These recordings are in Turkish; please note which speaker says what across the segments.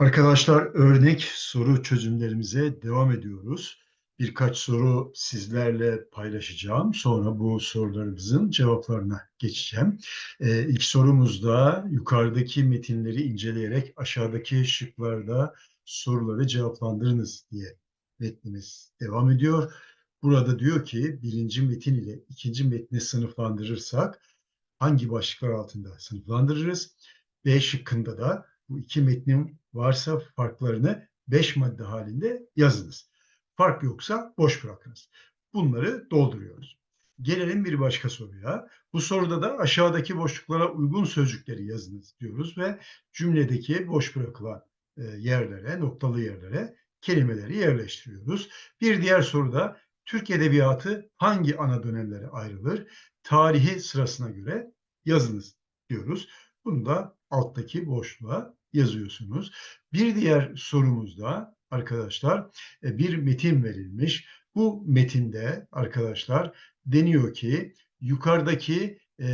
Speaker 1: Arkadaşlar örnek soru çözümlerimize devam ediyoruz. Birkaç soru sizlerle paylaşacağım. Sonra bu sorularımızın cevaplarına geçeceğim. Ee, ilk sorumuzda yukarıdaki metinleri inceleyerek aşağıdaki şıklarda soruları cevaplandırınız diye metnimiz devam ediyor. Burada diyor ki birinci metin ile ikinci metni sınıflandırırsak hangi başlıklar altında sınıflandırırız? B şıkkında da bu iki metnin varsa farklarını beş madde halinde yazınız. Fark yoksa boş bırakınız. Bunları dolduruyoruz. Gelelim bir başka soruya. Bu soruda da aşağıdaki boşluklara uygun sözcükleri yazınız diyoruz ve cümledeki boş bırakılan e, yerlere, noktalı yerlere kelimeleri yerleştiriyoruz. Bir diğer soruda Türk Edebiyatı hangi ana dönemlere ayrılır? Tarihi sırasına göre yazınız diyoruz. Bunu da alttaki boşluğa yazıyorsunuz. Bir diğer sorumuzda arkadaşlar e, bir metin verilmiş. Bu metinde arkadaşlar deniyor ki yukarıdaki e,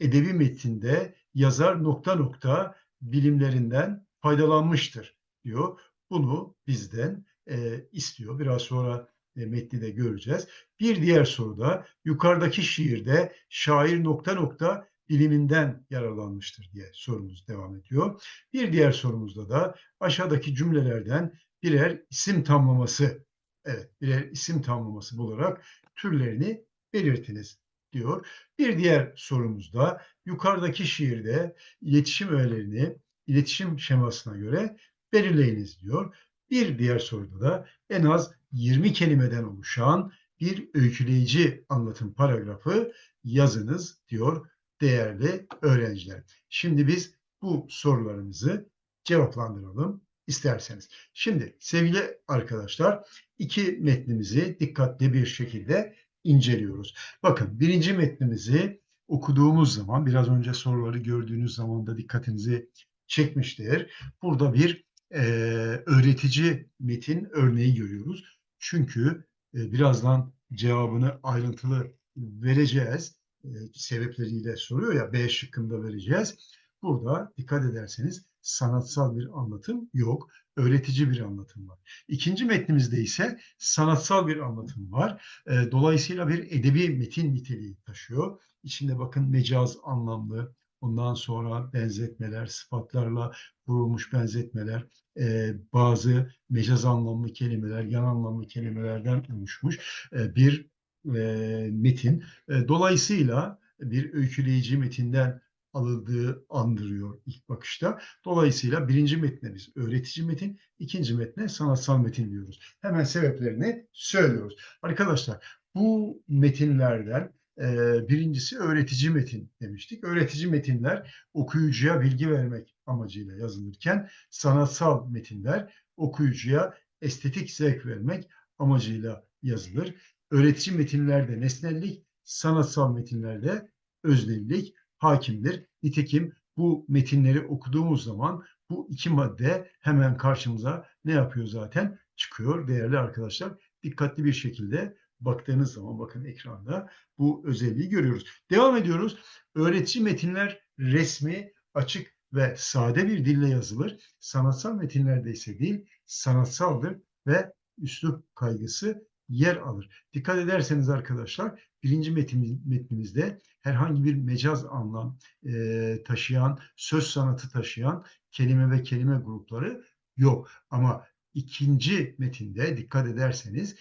Speaker 1: edebi metinde yazar nokta nokta bilimlerinden faydalanmıştır diyor. Bunu bizden e, istiyor. Biraz sonra e, metni de göreceğiz. Bir diğer soruda yukarıdaki şiirde şair nokta nokta biliminden yararlanmıştır diye sorumuz devam ediyor. Bir diğer sorumuzda da aşağıdaki cümlelerden birer isim tamlaması, evet birer isim tamlaması bularak türlerini belirtiniz diyor. Bir diğer sorumuzda yukarıdaki şiirde iletişim öğelerini iletişim şemasına göre belirleyiniz diyor. Bir diğer soruda da en az 20 kelimeden oluşan bir öyküleyici anlatım paragrafı yazınız diyor değerli öğrenciler. Şimdi biz bu sorularımızı cevaplandıralım isterseniz. Şimdi sevgili arkadaşlar iki metnimizi dikkatli bir şekilde inceliyoruz. Bakın birinci metnimizi okuduğumuz zaman biraz önce soruları gördüğünüz zaman da dikkatinizi çekmiştir. Burada bir e, öğretici metin örneği görüyoruz. Çünkü e, birazdan cevabını ayrıntılı vereceğiz. E, sebepleriyle soruyor ya B şıkkında vereceğiz. Burada dikkat ederseniz sanatsal bir anlatım yok. Öğretici bir anlatım var. İkinci metnimizde ise sanatsal bir anlatım var. E, dolayısıyla bir edebi metin niteliği taşıyor. İçinde bakın mecaz anlamlı, ondan sonra benzetmeler, sıfatlarla vurulmuş benzetmeler, e, bazı mecaz anlamlı kelimeler, yan anlamlı kelimelerden oluşmuş bir metin. Dolayısıyla bir öyküleyici metinden alındığı andırıyor ilk bakışta. Dolayısıyla birinci metne biz öğretici metin, ikinci metne sanatsal metin diyoruz. Hemen sebeplerini söylüyoruz. Arkadaşlar bu metinlerden birincisi öğretici metin demiştik. Öğretici metinler okuyucuya bilgi vermek amacıyla yazılırken sanatsal metinler okuyucuya estetik zevk vermek amacıyla yazılır öğretici metinlerde nesnellik, sanatsal metinlerde öznellik hakimdir. Nitekim bu metinleri okuduğumuz zaman bu iki madde hemen karşımıza ne yapıyor zaten? Çıkıyor değerli arkadaşlar. Dikkatli bir şekilde baktığınız zaman bakın ekranda bu özelliği görüyoruz. Devam ediyoruz. Öğretici metinler resmi, açık ve sade bir dille yazılır. Sanatsal metinlerde ise dil sanatsaldır ve üslup kaygısı yer alır. Dikkat ederseniz arkadaşlar birinci metnimizde herhangi bir mecaz anlam e, taşıyan, söz sanatı taşıyan kelime ve kelime grupları yok. Ama ikinci metinde dikkat ederseniz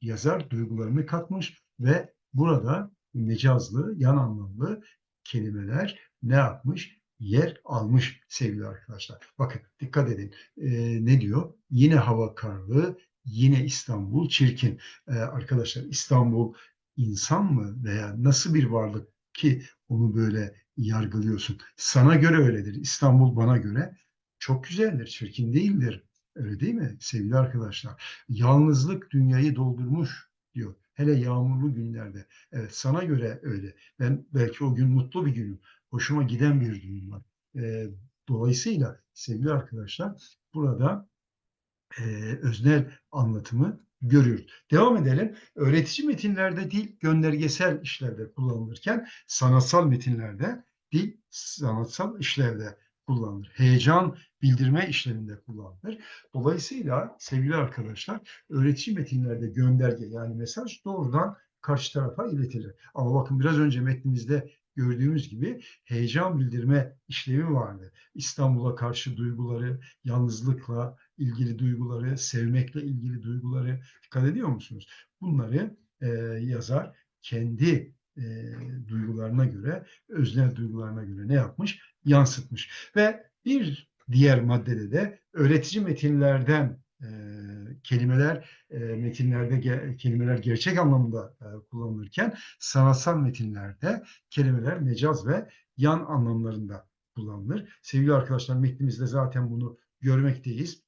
Speaker 1: yazar duygularını katmış ve burada mecazlı, yan anlamlı kelimeler ne yapmış? Yer almış sevgili arkadaşlar. Bakın dikkat edin. Ee, ne diyor? Yine hava karlı, yine İstanbul çirkin. Ee, arkadaşlar İstanbul insan mı veya nasıl bir varlık ki onu böyle yargılıyorsun? Sana göre öyledir. İstanbul bana göre çok güzeldir, çirkin değildir. Öyle değil mi sevgili arkadaşlar? Yalnızlık dünyayı doldurmuş diyor. Hele yağmurlu günlerde. Evet sana göre öyle. Ben belki o gün mutlu bir günüm. Hoşuma giden bir günüm var. Ee, dolayısıyla sevgili arkadaşlar burada e, öznel anlatımı görüyoruz. Devam edelim. Öğretici metinlerde dil göndergesel işlevde kullanılırken sanatsal metinlerde dil sanatsal işlevde kullanılır. Heyecan bildirme işleminde kullanılır. Dolayısıyla sevgili arkadaşlar öğretici metinlerde gönderge yani mesaj doğrudan karşı tarafa iletilir. Ama bakın biraz önce metnimizde gördüğümüz gibi heyecan bildirme işlemi vardı. İstanbul'a karşı duyguları, yalnızlıkla ilgili duyguları, sevmekle ilgili duyguları dikkat ediyor musunuz? Bunları e, yazar kendi e, duygularına göre, öznel duygularına göre ne yapmış? Yansıtmış. Ve bir diğer maddede de öğretici metinlerden e, kelimeler e, metinlerde ge, kelimeler gerçek anlamda e, kullanılırken sanatsal metinlerde kelimeler mecaz ve yan anlamlarında kullanılır. Sevgili arkadaşlar metnimizde zaten bunu görmekteyiz.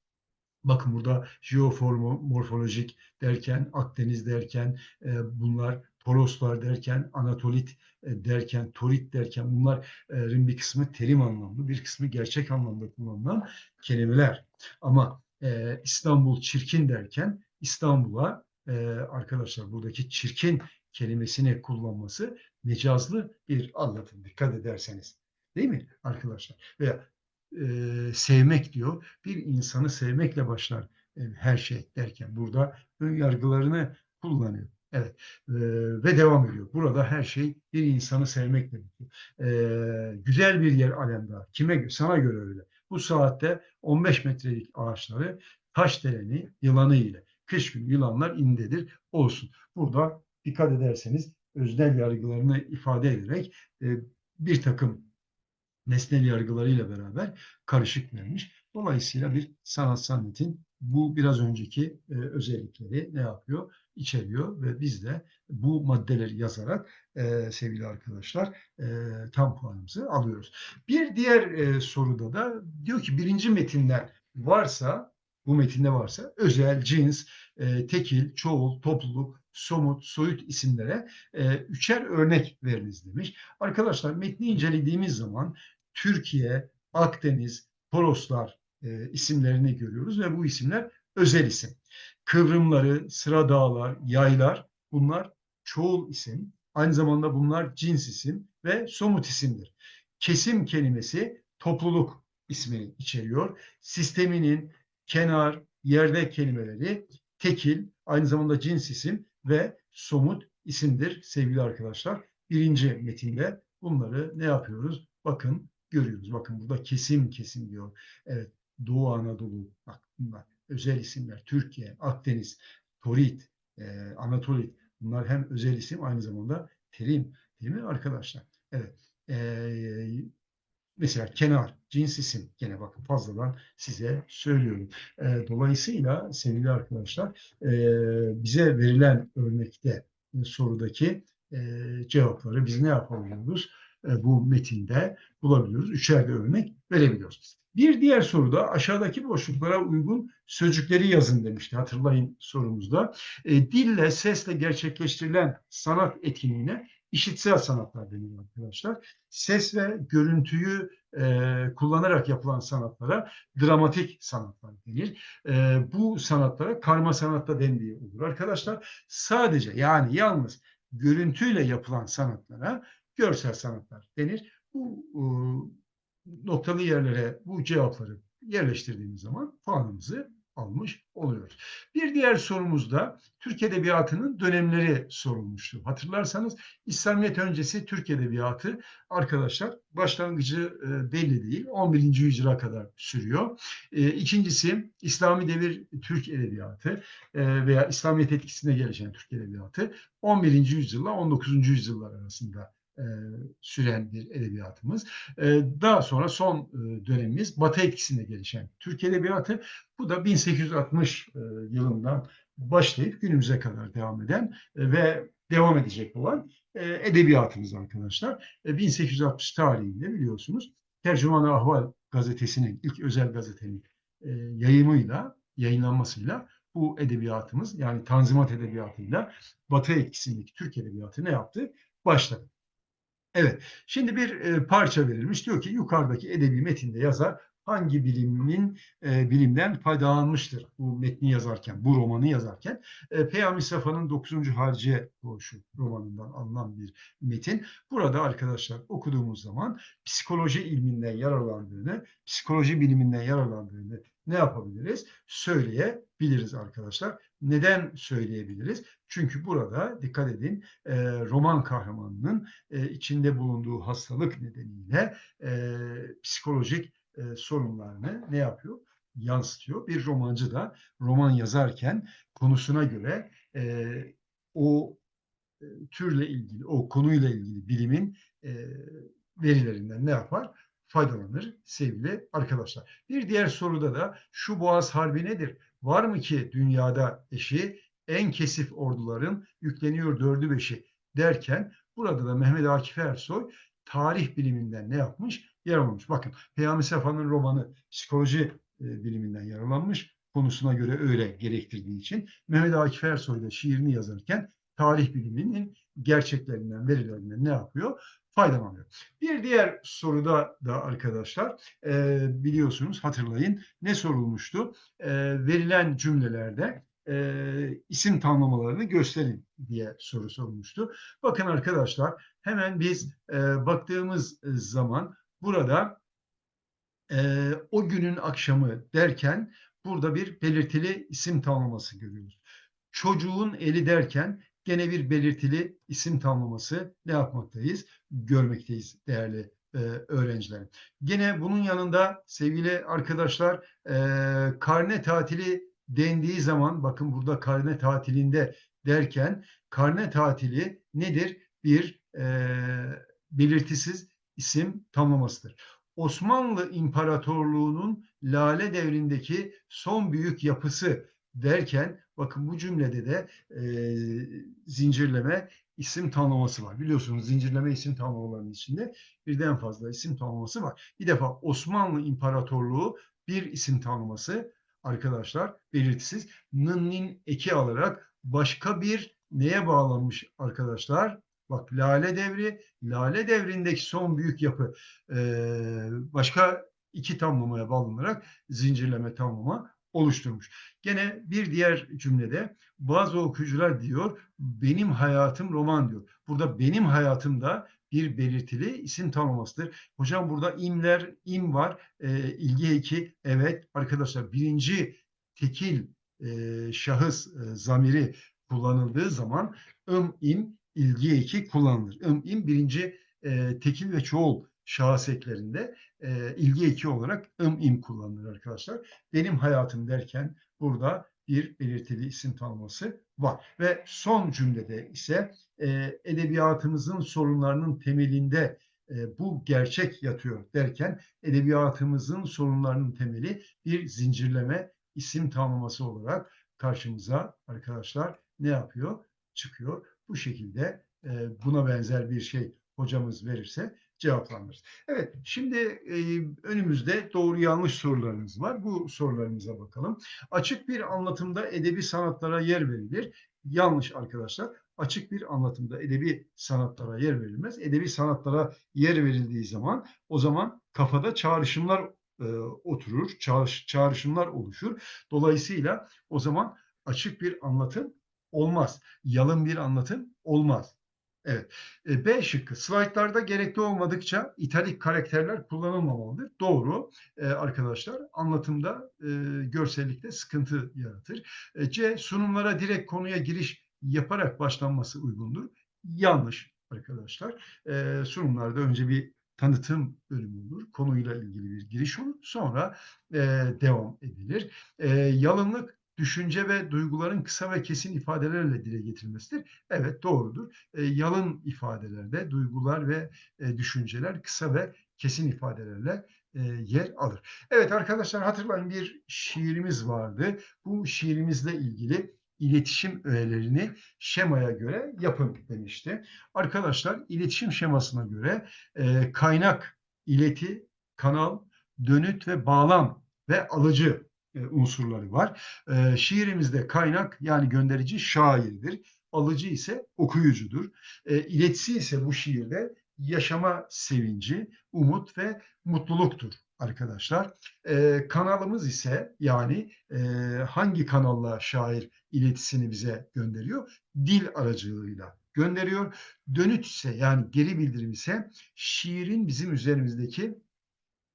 Speaker 1: Bakın burada jeoformolojik derken, Akdeniz derken, e, bunlar Toroslar derken, Anatolit e, derken, Torit derken bunların bir kısmı terim anlamlı, bir kısmı gerçek anlamda kullanılan kelimeler. Ama e, İstanbul çirkin derken İstanbul'a e, arkadaşlar buradaki çirkin kelimesini kullanması mecazlı bir anlatım dikkat ederseniz. Değil mi arkadaşlar? Veya e, sevmek diyor. Bir insanı sevmekle başlar e, her şey derken burada ön yargılarını kullanıyor. Evet e, ve devam ediyor. Burada her şey bir insanı sevmekle bitiyor. E, güzel bir yer alemdar. Kime? Sana göre öyle. Bu saatte 15 metrelik ağaçları taş dereni yılanı ile kış günü yılanlar indedir olsun. Burada dikkat ederseniz öznel yargılarını ifade ederek e, bir takım nesnel yargılarıyla beraber karışık vermiş. Dolayısıyla bir sanatsal metin bu biraz önceki e, özellikleri ne yapıyor? içeriyor ve biz de bu maddeleri yazarak e, sevgili arkadaşlar e, tam puanımızı alıyoruz. Bir diğer e, soruda da diyor ki birinci metinler varsa bu metinde varsa özel, cins, e, tekil, çoğul, topluluk, somut, soyut isimlere e, üçer örnek veriniz demiş. Arkadaşlar metni incelediğimiz zaman Türkiye, Akdeniz, Toroslar e, isimlerini görüyoruz ve bu isimler özel isim. Kıvrımları, sıra dağlar, yaylar bunlar çoğul isim. Aynı zamanda bunlar cins isim ve somut isimdir. Kesim kelimesi topluluk ismini içeriyor. Sisteminin kenar, yerde kelimeleri tekil, aynı zamanda cins isim ve somut isimdir sevgili arkadaşlar. Birinci metinde bunları ne yapıyoruz? Bakın görüyoruz. Bakın burada kesim kesim diyor. Evet Doğu Anadolu bak bunlar özel isimler. Türkiye, Akdeniz, Torit, e, Anatolit bunlar hem özel isim aynı zamanda terim mi arkadaşlar? Evet. E, mesela kenar, cins isim gene bakın fazladan size söylüyorum. E, dolayısıyla sevgili arkadaşlar e, bize verilen örnekte e, sorudaki e, cevapları biz ne yapabiliyoruz? E, bu metinde bulabiliyoruz. Üçer örnek verebiliyoruz. Bir diğer soruda aşağıdaki boşluklara uygun sözcükleri yazın demişti hatırlayın sorumuzda. E, dille, sesle gerçekleştirilen sanat etkinliğine işitsel sanatlar deniyor arkadaşlar. Ses ve görüntüyü e, kullanarak yapılan sanatlara dramatik sanatlar denir. E, bu sanatlara karma sanatta dendiği olur arkadaşlar. Sadece yani yalnız görüntüyle yapılan sanatlara görsel sanatlar denir. Bu e, noktalı yerlere bu cevapları yerleştirdiğimiz zaman puanımızı almış oluyoruz. Bir diğer sorumuzda Türk Edebiyatı'nın dönemleri sorulmuştu. Hatırlarsanız İslamiyet öncesi Türk Edebiyatı arkadaşlar başlangıcı e, belli değil. 11. yüzyıla kadar sürüyor. E, ikincisi İslami Devir Türk Edebiyatı e, veya İslamiyet etkisine gelişen Türk Edebiyatı 11. yüzyılla 19. yüzyıllar arasında süren bir edebiyatımız. E, daha sonra son e, dönemimiz Batı etkisinde gelişen Türk Edebiyatı. Bu da 1860 e, yılından başlayıp günümüze kadar devam eden e, ve devam edecek olan e, edebiyatımız arkadaşlar. E, 1860 tarihinde biliyorsunuz Tercüman-ı Ahval gazetesinin, ilk özel gazetenin e, yayımıyla, yayınlanmasıyla bu edebiyatımız yani Tanzimat edebiyatıyla Batı etkisindeki Türk edebiyatı ne yaptı? Başladı. Evet, şimdi bir e, parça verilmiş. Diyor ki yukarıdaki edebi metinde yazar hangi bilimin e, bilimden faydalanmıştır bu metni yazarken, bu romanı yazarken? E, Peyami Safa'nın 9. Harciye Doğuşu romanından alınan bir metin. Burada arkadaşlar okuduğumuz zaman psikoloji ilminden yararlandığını, psikoloji biliminden yararlandığını ne yapabiliriz? Söyleyebiliriz arkadaşlar. Neden söyleyebiliriz? Çünkü burada dikkat edin e, roman kahramanının e, içinde bulunduğu hastalık nedeniyle e, psikolojik sorunlarını ne yapıyor? Yansıtıyor. Bir romancı da roman yazarken konusuna göre o türle ilgili, o konuyla ilgili bilimin verilerinden ne yapar? Faydalanır sevgili arkadaşlar. Bir diğer soruda da şu Boğaz Harbi nedir? Var mı ki dünyada eşi en kesif orduların yükleniyor dördü beşi derken burada da Mehmet Akif Ersoy tarih biliminden ne yapmış? Yer almış. Bakın Peyami Safa'nın romanı psikoloji e, biliminden yararlanmış. Konusuna göre öyle gerektirdiği için Mehmet Akif Ersoy da şiirini yazarken tarih biliminin gerçeklerinden, verilerinden ne yapıyor? Faydalanıyor. Bir diğer soruda da arkadaşlar e, biliyorsunuz hatırlayın ne sorulmuştu? E, verilen cümlelerde e, isim tanımlamalarını gösterin diye soru sorulmuştu. Bakın arkadaşlar hemen biz e, baktığımız zaman burada e, o günün akşamı derken burada bir belirtili isim tanımlaması görüyoruz. Çocuğun eli derken gene bir belirtili isim tanımlaması ne yapmaktayız? Görmekteyiz değerli e, öğrencilerim. Gene bunun yanında sevgili arkadaşlar e, karne tatili dendiği zaman bakın burada karne tatilinde derken karne tatili nedir? Bir e, belirtisiz isim tamlamasıdır. Osmanlı İmparatorluğu'nun Lale devrindeki son büyük yapısı derken bakın bu cümlede de e, zincirleme isim tanımlaması var. Biliyorsunuz zincirleme isim tanımlamalarının içinde birden fazla isim tanımlaması var. Bir defa Osmanlı İmparatorluğu bir isim tanımlaması arkadaşlar belirtisiz. Nın eki alarak başka bir neye bağlanmış arkadaşlar? Bak Lale Devri, Lale Devri'ndeki son büyük yapı başka iki tamlamaya bağlanarak zincirleme tamlama oluşturmuş. Gene bir diğer cümlede bazı okuyucular diyor benim hayatım roman diyor. Burada benim hayatımda bir belirtili isim tanımlamasıdır. Hocam burada imler, im var, e, ilgi eki. Evet arkadaşlar birinci tekil e, şahıs e, zamiri kullanıldığı zaman ım, im, ilgi eki kullanılır. Im, im birinci e, tekil ve çoğul şahıs eklerinde e, ilgi eki olarak ım, im kullanılır arkadaşlar. Benim hayatım derken burada bir belirtili isim tanımlaması var. Ve son cümlede ise e, edebiyatımızın sorunlarının temelinde e, bu gerçek yatıyor derken edebiyatımızın sorunlarının temeli bir zincirleme isim tanımlaması olarak karşımıza arkadaşlar ne yapıyor? Çıkıyor. Bu şekilde e, buna benzer bir şey hocamız verirse cevaplandırırız. Evet, şimdi e, önümüzde doğru yanlış sorularımız var. Bu sorularımıza bakalım. Açık bir anlatımda edebi sanatlara yer verilir. Yanlış arkadaşlar. Açık bir anlatımda edebi sanatlara yer verilmez. Edebi sanatlara yer verildiği zaman o zaman kafada çağrışımlar e, oturur, çağrış, çağrışımlar oluşur. Dolayısıyla o zaman açık bir anlatım olmaz. Yalın bir anlatım olmaz. Evet. E, B şıkkı. Slaytlarda gerekli olmadıkça italik karakterler kullanılmamalıdır. Doğru e, arkadaşlar. Anlatımda e, görsellikte sıkıntı yaratır. E, C. Sunumlara direkt konuya giriş yaparak başlanması uygundur. Yanlış arkadaşlar. E, sunumlarda önce bir tanıtım bölümü olur. Konuyla ilgili bir giriş olur. Sonra e, devam edilir. E, yalınlık düşünce ve duyguların kısa ve kesin ifadelerle dile getirilmesidir. Evet doğrudur. E, yalın ifadelerde duygular ve e, düşünceler kısa ve kesin ifadelerle e, yer alır. Evet arkadaşlar hatırlayın bir şiirimiz vardı. Bu şiirimizle ilgili iletişim öğelerini şemaya göre yapın demişti. Arkadaşlar iletişim şemasına göre e, kaynak, ileti, kanal, dönüt ve bağlam ve alıcı unsurları var. E, şiirimizde kaynak yani gönderici şairdir. Alıcı ise okuyucudur. E, iletisi ise bu şiirde yaşama sevinci, umut ve mutluluktur arkadaşlar. E, kanalımız ise yani e, hangi kanalla şair iletisini bize gönderiyor? Dil aracılığıyla gönderiyor. Dönüt ise yani geri bildirim ise şiirin bizim üzerimizdeki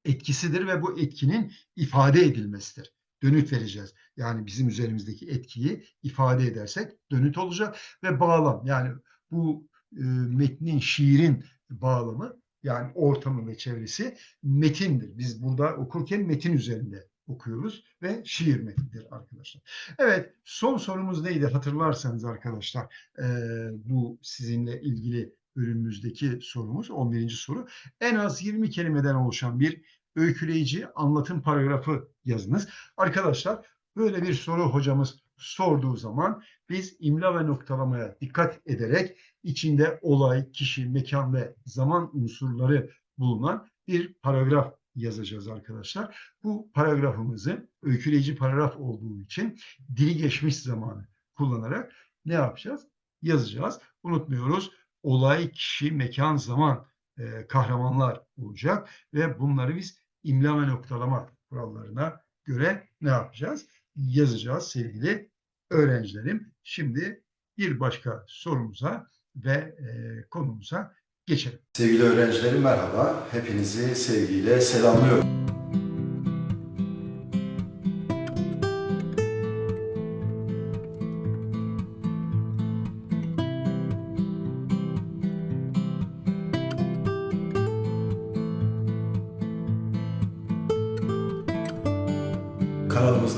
Speaker 1: etkisidir ve bu etkinin ifade edilmesidir. Dönüt vereceğiz. Yani bizim üzerimizdeki etkiyi ifade edersek dönüt olacak ve bağlam yani bu e, metnin, şiirin bağlamı yani ortamı ve çevresi metindir. Biz burada okurken metin üzerinde okuyoruz ve şiir metnidir arkadaşlar. Evet son sorumuz neydi hatırlarsanız arkadaşlar e, bu sizinle ilgili bölümümüzdeki sorumuz 11. soru. En az 20 kelimeden oluşan bir öyküleyici anlatım paragrafı yazınız. Arkadaşlar böyle bir soru hocamız sorduğu zaman biz imla ve noktalamaya dikkat ederek içinde olay, kişi, mekan ve zaman unsurları bulunan bir paragraf yazacağız arkadaşlar. Bu paragrafımızı öyküleyici paragraf olduğu için dili geçmiş zamanı kullanarak ne yapacağız? Yazacağız. Unutmuyoruz. Olay, kişi, mekan, zaman e, kahramanlar olacak ve bunları biz imla ve noktalama kurallarına göre ne yapacağız? Yazacağız sevgili öğrencilerim. Şimdi bir başka sorumuza ve e, konumuza geçelim.
Speaker 2: Sevgili öğrencilerim merhaba. Hepinizi sevgiyle selamlıyorum.